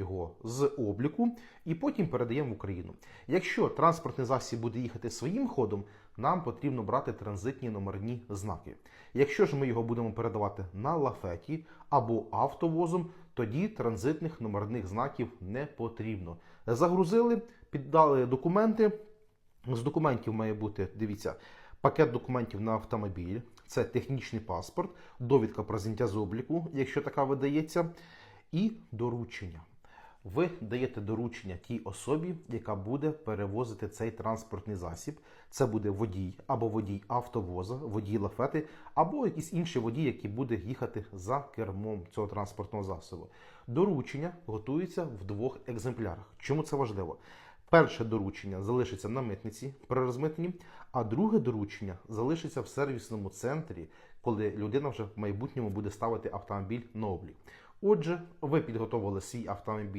його з обліку і потім передаємо в Україну. Якщо транспортний засіб буде їхати своїм ходом, нам потрібно брати транзитні номерні знаки. Якщо ж ми його будемо передавати на лафеті або автовозом, тоді транзитних номерних знаків не потрібно. Загрузили, піддали документи. З документів має бути, дивіться, пакет документів на автомобіль, це технічний паспорт, довідка про зняття з обліку, якщо така видається, і доручення. Ви даєте доручення тій особі, яка буде перевозити цей транспортний засіб. Це буде водій або водій автовоза, водій лафети, або якийсь інший водій, який буде їхати за кермом цього транспортного засобу. Доручення готується в двох екземплярах. Чому це важливо? Перше доручення залишиться на митниці при розмитненні, а друге доручення залишиться в сервісному центрі, коли людина вже в майбутньому буде ставити автомобіль на облік. Отже, ви підготовили свій автомобіль.